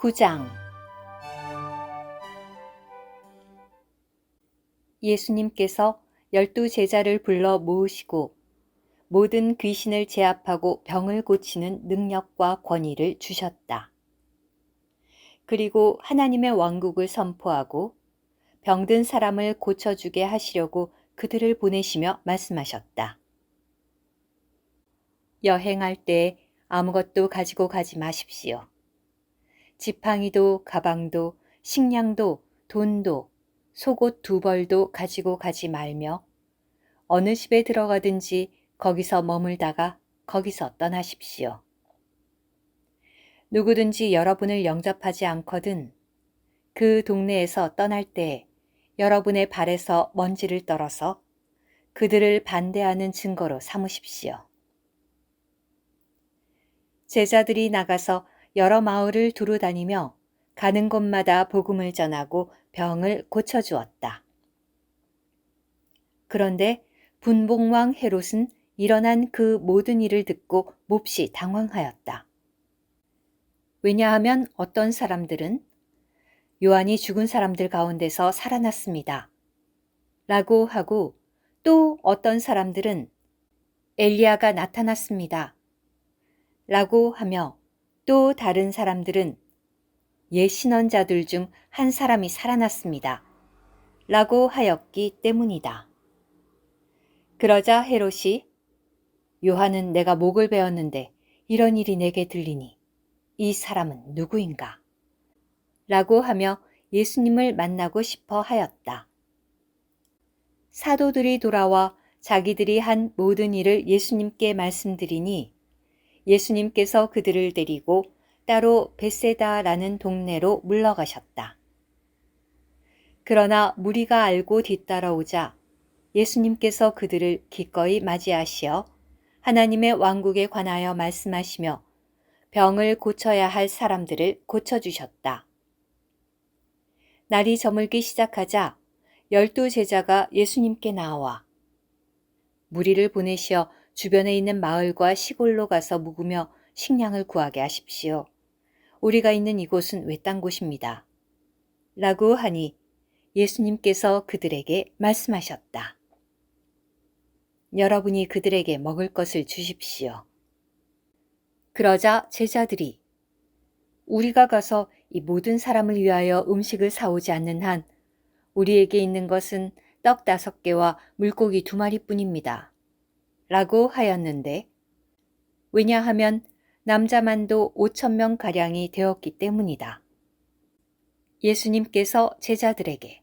9장 예수님께서 열두 제자를 불러 모으시고 모든 귀신을 제압하고 병을 고치는 능력과 권위를 주셨다. 그리고 하나님의 왕국을 선포하고 병든 사람을 고쳐주게 하시려고 그들을 보내시며 말씀하셨다. 여행할 때 아무것도 가지고 가지 마십시오. 지팡이도 가방도 식량도 돈도 속옷 두 벌도 가지고 가지 말며 어느 집에 들어가든지 거기서 머물다가 거기서 떠나십시오. 누구든지 여러분을 영접하지 않거든 그 동네에서 떠날 때 여러분의 발에서 먼지를 떨어서 그들을 반대하는 증거로 삼으십시오. 제자들이 나가서 여러 마을을 두루 다니며 가는 곳마다 복음을 전하고 병을 고쳐주었다. 그런데 분봉왕 헤롯은 일어난 그 모든 일을 듣고 몹시 당황하였다. 왜냐하면 어떤 사람들은 요한이 죽은 사람들 가운데서 살아났습니다. 라고 하고 또 어떤 사람들은 엘리야가 나타났습니다. 라고 하며 또 다른 사람들은 옛 신원자들 중 한 사람이 살아났습니다. 라고 하였기 때문이다. 그러자 헤롯이 요한은 내가 목을 베었는데 이런 일이 내게 들리니 이 사람은 누구인가? 라고 하며 예수님을 만나고 싶어 하였다. 사도들이 돌아와 자기들이 한 모든 일을 예수님께 말씀드리니 예수님께서 그들을 데리고 따로 베세다라는 동네로 물러가셨다. 그러나 무리가 알고 뒤따라오자 예수님께서 그들을 기꺼이 맞이하시어 하나님의 왕국에 관하여 말씀하시며 병을 고쳐야 할 사람들을 고쳐주셨다. 날이 저물기 시작하자 열두 제자가 예수님께 나와 무리를 보내시어 주변에 있는 마을과 시골로 가서 묵으며 식량을 구하게 하십시오. 우리가 있는 이곳은 외딴 곳입니다. 라고 하니 예수님께서 그들에게 말씀하셨다. 여러분이 그들에게 먹을 것을 주십시오. 그러자 제자들이 우리가 가서 이 모든 사람을 위하여 음식을 사오지 않는 한 우리에게 있는 것은 떡 다섯 개와 물고기 두 마리뿐입니다. 라고 하였는데 왜냐하면 남자만도 5천 명 가량이 되었기 때문이다. 예수님께서 제자들에게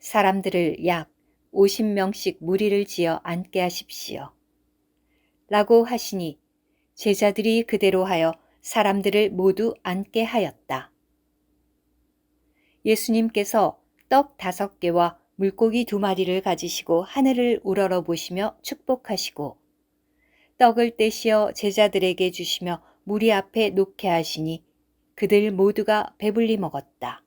사람들을 약 50명씩 무리를 지어 앉게 하십시오. 라고 하시니 제자들이 그대로 하여 사람들을 모두 앉게 하였다. 예수님께서 떡 다섯 개와 물고기 두 마리를 가지시고 하늘을 우러러 보시며 축복하시고 떡을 떼시어 제자들에게 주시며 무리 앞에 놓게 하시니 그들 모두가 배불리 먹었다.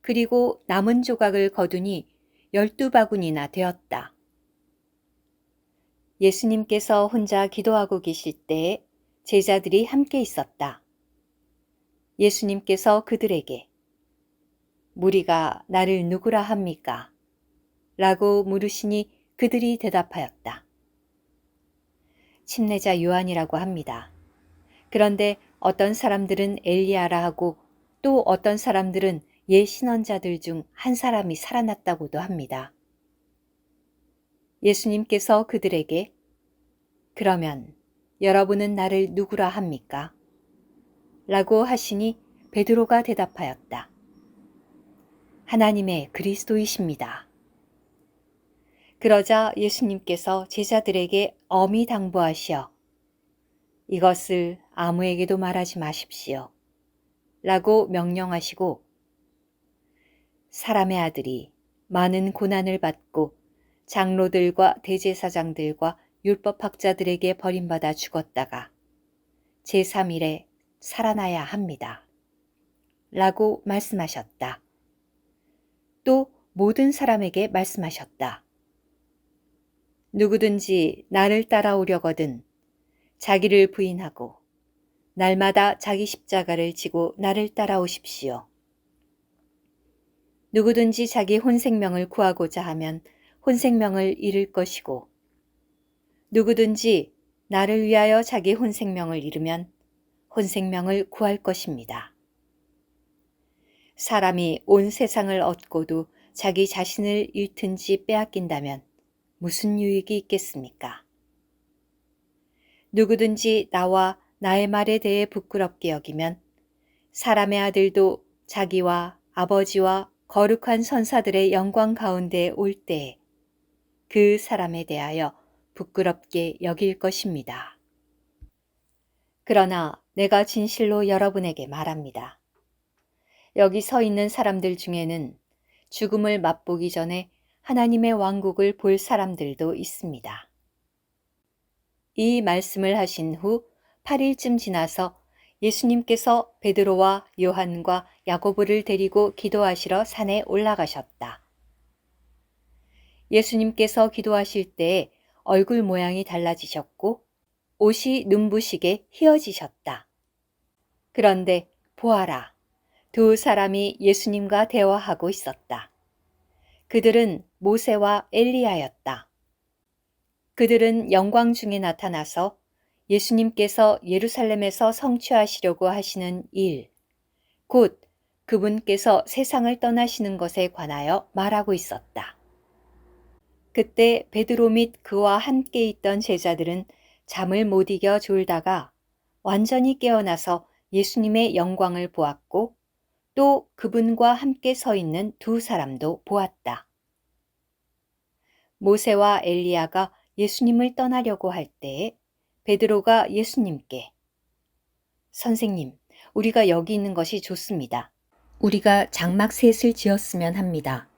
그리고 남은 조각을 거두니 열두 바구니나 되었다. 예수님께서 혼자 기도하고 계실 때에 제자들이 함께 있었다. 예수님께서 그들에게 무리가 나를 누구라 합니까? 라고 물으시니 그들이 대답하였다. 침례자 요한이라고 합니다. 그런데 어떤 사람들은 엘리야라 하고 또 어떤 사람들은 옛 신원자들 중 한 사람이 살아났다고도 합니다. 예수님께서 그들에게 그러면 여러분은 나를 누구라 합니까? 라고 하시니 베드로가 대답하였다. 하나님의 그리스도이십니다. 그러자 예수님께서 제자들에게 엄히 당부하시어 이것을 아무에게도 말하지 마십시오. 라고 명령하시고 사람의 아들이 많은 고난을 받고 장로들과 대제사장들과 율법학자들에게 버림받아 죽었다가 제3일에 살아나야 합니다. 라고 말씀하셨다. 또 모든 사람에게 말씀하셨다. 누구든지 나를 따라오려거든 자기를 부인하고 날마다 자기 십자가를 지고 나를 따라오십시오. 누구든지 자기 혼생명을 구하고자 하면 혼생명을 잃을 것이고 누구든지 나를 위하여 자기 혼생명을 잃으면 혼생명을 구할 것입니다. 사람이 온 세상을 얻고도 자기 자신을 잃든지 빼앗긴다면 무슨 유익이 있겠습니까? 누구든지 나와 나의 말에 대해 부끄럽게 여기면 사람의 아들도 자기와 아버지와 거룩한 선사들의 영광 가운데 올 때에 그 사람에 대하여 부끄럽게 여길 것입니다. 그러나 내가 진실로 여러분에게 말합니다. 여기 서 있는 사람들 중에는 죽음을 맛보기 전에 하나님의 왕국을 볼 사람들도 있습니다. 이 말씀을 하신 후 8일쯤 지나서 예수님께서 베드로와 요한과 야고보를 데리고 기도하시러 산에 올라가셨다. 예수님께서 기도하실 때 얼굴 모양이 달라지셨고 옷이 눈부시게 휘어지셨다. 그런데 보아라. 두 사람이 예수님과 대화하고 있었다. 그들은 모세와 엘리야였다. 그들은 영광 중에 나타나서 예수님께서 예루살렘에서 성취하시려고 하시는 일, 곧 그분께서 세상을 떠나시는 것에 관하여 말하고 있었다. 그때 베드로 및 그와 함께 있던 제자들은 잠을 못 이겨 졸다가 완전히 깨어나서 예수님의 영광을 보았고 또 그분과 함께 서 있는 두 사람도 보았다. 모세와 엘리야가 예수님을 떠나려고 할 때에 베드로가 예수님께 선생님, 우리가 여기 있는 것이 좋습니다. 우리가 장막 셋을 지었으면 합니다.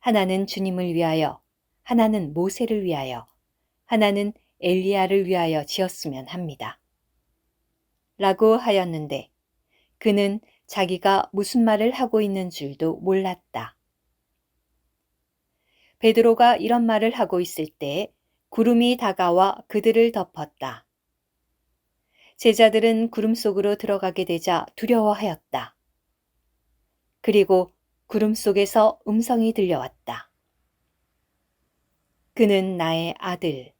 하나는 주님을 위하여, 하나는 모세를 위하여, 하나는 엘리야를 위하여 지었으면 합니다. 라고 하였는데 그는 자기가 무슨 말을 하고 있는 줄도 몰랐다. 베드로가 이런 말을 하고 있을 때 구름이 다가와 그들을 덮었다. 제자들은 구름 속으로 들어가게 되자 두려워하였다. 그리고 구름 속에서 음성이 들려왔다. 그는 나의 아들,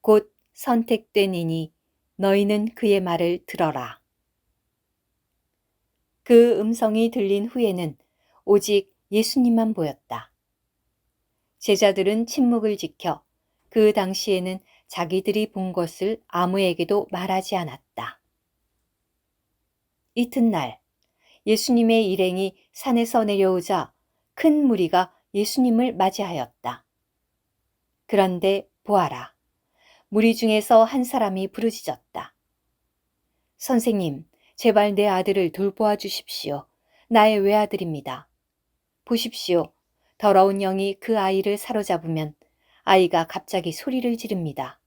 곧 선택된 이니 너희는 그의 말을 들어라. 그 음성이 들린 후에는 오직 예수님만 보였다. 제자들은 침묵을 지켜 그 당시에는 자기들이 본 것을 아무에게도 말하지 않았다. 이튿날 예수님의 일행이 산에서 내려오자 큰 무리가 예수님을 맞이하였다. 그런데 보아라. 무리 중에서 한 사람이 부르짖었다. 선생님, 제발 내 아들을 돌보아 주십시오. 나의 외아들입니다. 보십시오. 더러운 영이 그 아이를 사로잡으면 아이가 갑자기 소리를 지릅니다.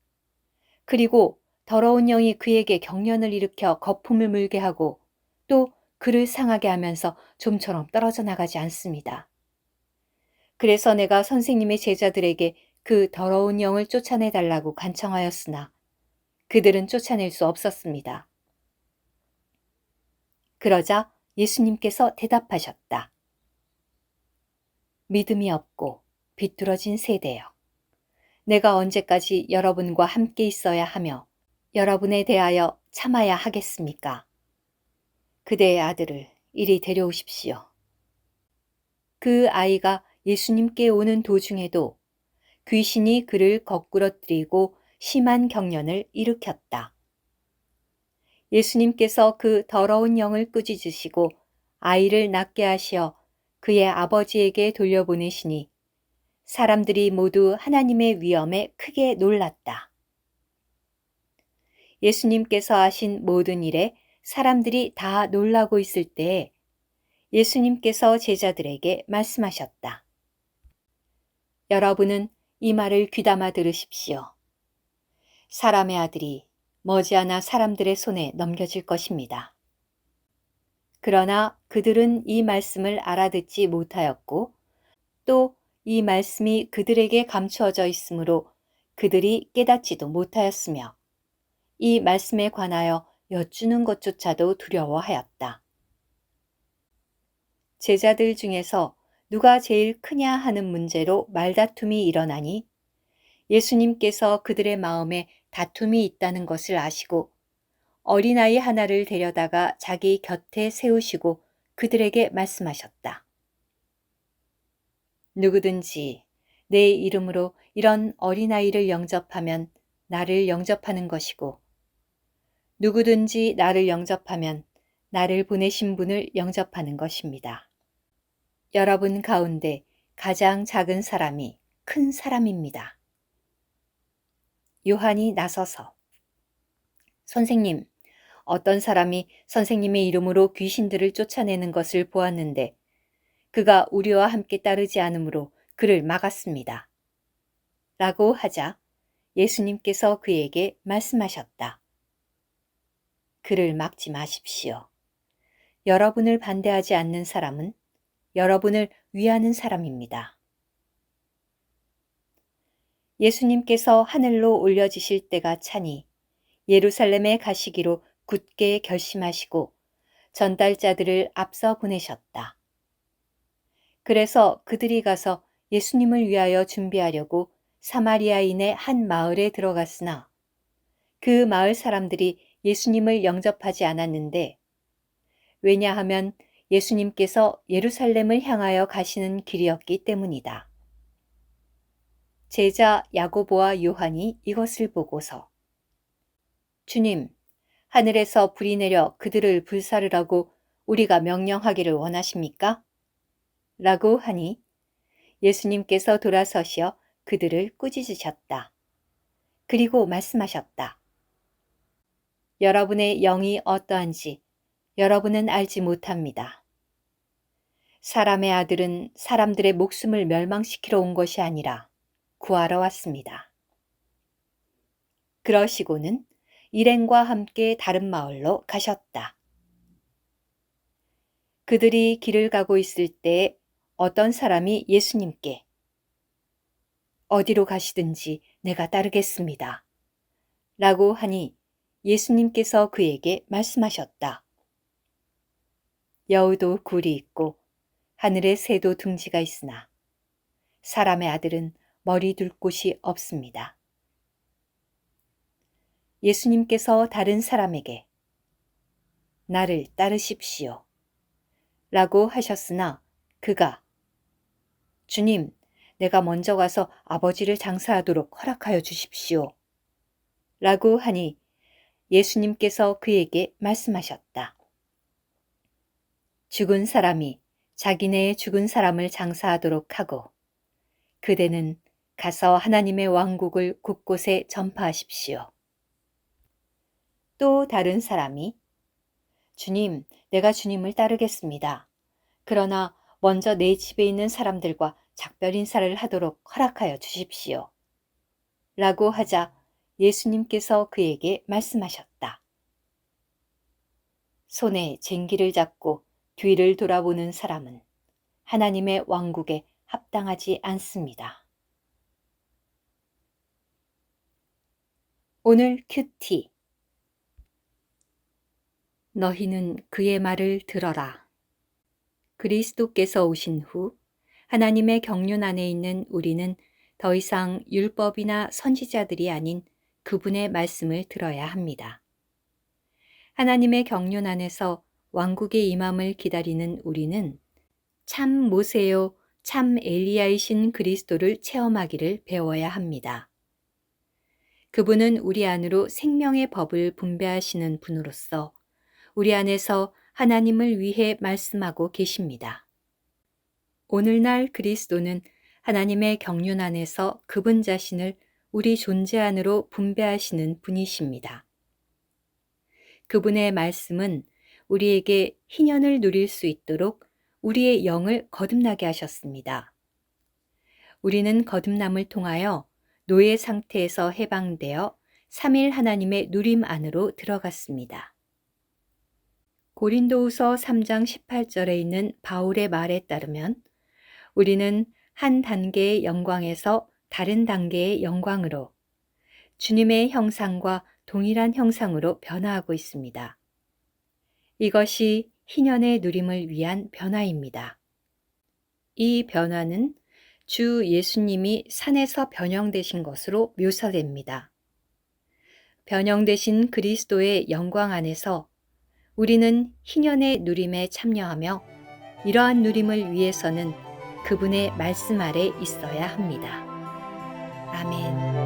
그리고 더러운 영이 그에게 경련을 일으켜 거품을 물게 하고 또 그를 상하게 하면서 좀처럼 떨어져 나가지 않습니다. 그래서 내가 선생님의 제자들에게 그 더러운 영을 쫓아내 달라고 간청하였으나 그들은 쫓아낼 수 없었습니다. 그러자 예수님께서 대답하셨다. 믿음이 없고 비뚤어진 세대여. 내가 언제까지 여러분과 함께 있어야 하며 여러분에 대하여 참아야 하겠습니까? 그대의 아들을 이리 데려오십시오. 그 아이가 예수님께 오는 도중에도 귀신이 그를 거꾸러뜨리고 심한 경련을 일으켰다. 예수님께서 그 더러운 영을 꾸짖으시고 아이를 낫게 하시어 그의 아버지에게 돌려보내시니 사람들이 모두 하나님의 위엄에 크게 놀랐다. 예수님께서 하신 모든 일에 사람들이 다 놀라고 있을 때에 예수님께서 제자들에게 말씀하셨다. 여러분은 이 말을 귀담아 들으십시오. 사람의 아들이 머지않아 사람들의 손에 넘겨질 것입니다. 그러나 그들은 이 말씀을 알아듣지 못하였고 또 이 말씀이 그들에게 감추어져 있으므로 그들이 깨닫지도 못하였으며 이 말씀에 관하여 여쭈는 것조차도 두려워하였다. 제자들 중에서 누가 제일 크냐 하는 문제로 말다툼이 일어나니 예수님께서 그들의 마음에 다툼이 있다는 것을 아시고 어린아이 하나를 데려다가 자기 곁에 세우시고 그들에게 말씀하셨다. 누구든지 내 이름으로 이런 어린아이를 영접하면 나를 영접하는 것이고 누구든지 나를 영접하면 나를 보내신 분을 영접하는 것입니다. 여러분 가운데 가장 작은 사람이 큰 사람입니다. 요한이 나서서 선생님, 어떤 사람이 선생님의 이름으로 귀신들을 쫓아내는 것을 보았는데 그가 우리와 함께 따르지 않으므로 그를 막았습니다. 라고 하자 예수님께서 그에게 말씀하셨다. 그를 막지 마십시오. 여러분을 반대하지 않는 사람은 여러분을 위하는 사람입니다. 예수님께서 하늘로 올려지실 때가 차니 예루살렘에 가시기로 굳게 결심하시고 전달자들을 앞서 보내셨다. 그래서 그들이 가서 예수님을 위하여 준비하려고 사마리아인의 한 마을에 들어갔으나 그 마을 사람들이 예수님을 영접하지 않았는데 왜냐하면 예수님께서 예루살렘을 향하여 가시는 길이었기 때문이다. 제자 야고보와 요한이 이것을 보고서 주님, 하늘에서 불이 내려 그들을 불사르라고 우리가 명령하기를 원하십니까? 라고 하니 예수님께서 돌아서시어 그들을 꾸짖으셨다. 그리고 말씀하셨다. 여러분의 영이 어떠한지 여러분은 알지 못합니다. 사람의 아들은 사람들의 목숨을 멸망시키러 온 것이 아니라 구하러 왔습니다. 그러시고는 일행과 함께 다른 마을로 가셨다. 그들이 길을 가고 있을 때 어떤 사람이 예수님께 어디로 가시든지 내가 따르겠습니다. 라고 하니 예수님께서 그에게 말씀하셨다. 여우도 굴이 있고 하늘에 새도 둥지가 있으나 사람의 아들은 머리 둘 곳이 없습니다. 예수님께서 다른 사람에게 나를 따르십시오. 라고 하셨으나 그가 주님, 내가 먼저 가서 아버지를 장사하도록 허락하여 주십시오. 라고 하니 예수님께서 그에게 말씀하셨다. 죽은 사람이 자기네의 죽은 사람을 장사하도록 하고 그대는 가서 하나님의 왕국을 곳곳에 전파하십시오. 또 다른 사람이 주님, 내가 주님을 따르겠습니다. 그러나 먼저 내 집에 있는 사람들과 작별 인사를 하도록 허락하여 주십시오. 라고 하자 예수님께서 그에게 말씀하셨다. 손에 쟁기를 잡고 뒤를 돌아보는 사람은 하나님의 왕국에 합당하지 않습니다. 오늘 큐티 너희는 그의 말을 들어라. 그리스도께서 오신 후 하나님의 경륜 안에 있는 우리는 더 이상 율법이나 선지자들이 아닌 그분의 말씀을 들어야 합니다. 하나님의 경륜 안에서 왕국의 임함을 기다리는 우리는 참 모세요, 참 엘리야이신 그리스도를 체험하기를 배워야 합니다. 그분은 우리 안으로 생명의 법을 분배하시는 분으로서 우리 안에서 하나님을 위해 말씀하고 계십니다. 오늘날 그리스도는 하나님의 경륜 안에서 그분 자신을 우리 존재 안으로 분배하시는 분이십니다. 그분의 말씀은 우리에게 희년을 누릴 수 있도록 우리의 영을 거듭나게 하셨습니다. 우리는 거듭남을 통하여 노예 상태에서 해방되어 3일 하나님의 누림 안으로 들어갔습니다. 고린도후서 3장 18절에 있는 바울의 말에 따르면 우리는 한 단계의 영광에서 다른 단계의 영광으로 주님의 형상과 동일한 형상으로 변화하고 있습니다. 이것이 희년의 누림을 위한 변화입니다. 이 변화는 주 예수님이 산에서 변형되신 것으로 묘사됩니다. 변형되신 그리스도의 영광 안에서 우리는 희년의 누림에 참여하며 이러한 누림을 위해서는 그분의 말씀 아래 있어야 합니다. 아멘.